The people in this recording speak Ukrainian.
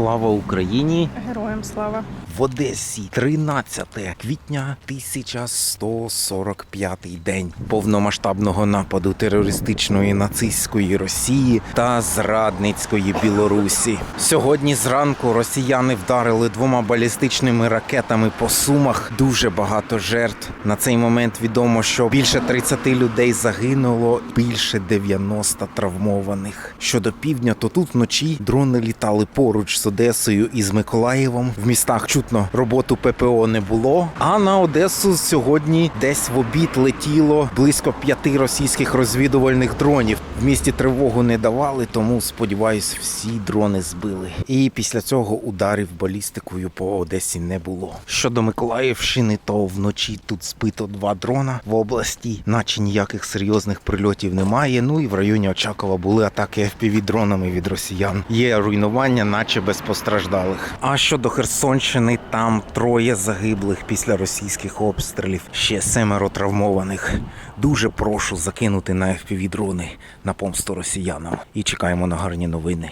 Слава Україні! Героям слава. В Одесі 13 квітня 1145 день повномасштабного нападу терористичної нацистської Росії та зрадницької Білорусі. Сьогодні зранку росіяни вдарили двома балістичними ракетами по сумах. Дуже багато жертв. На цей момент відомо, що більше 30 людей загинуло, більше 90 травмованих. Щодо півдня, то тут вночі дрони літали поруч з Одесою і з Миколаєвом. В містах чутно роботу ППО не було. А на Одесу сьогодні десь в обід летіло близько п'яти російських розвідувальних дронів. В місті тривогу не давали, тому сподіваюсь, всі дрони збили. І після цього ударів балістикою по Одесі не було. Щодо Миколаївщини, то вночі тут збито два дрона в області, наче ніяких серйозних прильотів немає. Ну і в районі Очакова були атаки fpv дронами від росіян. Є руйнування, наче без постраждалих. А щодо Херсонщини, там троє загиблих після російських обстрілів, ще семеро травмованих. Дуже прошу закинути на fpv дрони на помсту росіянам. І чекаємо на гарні новини.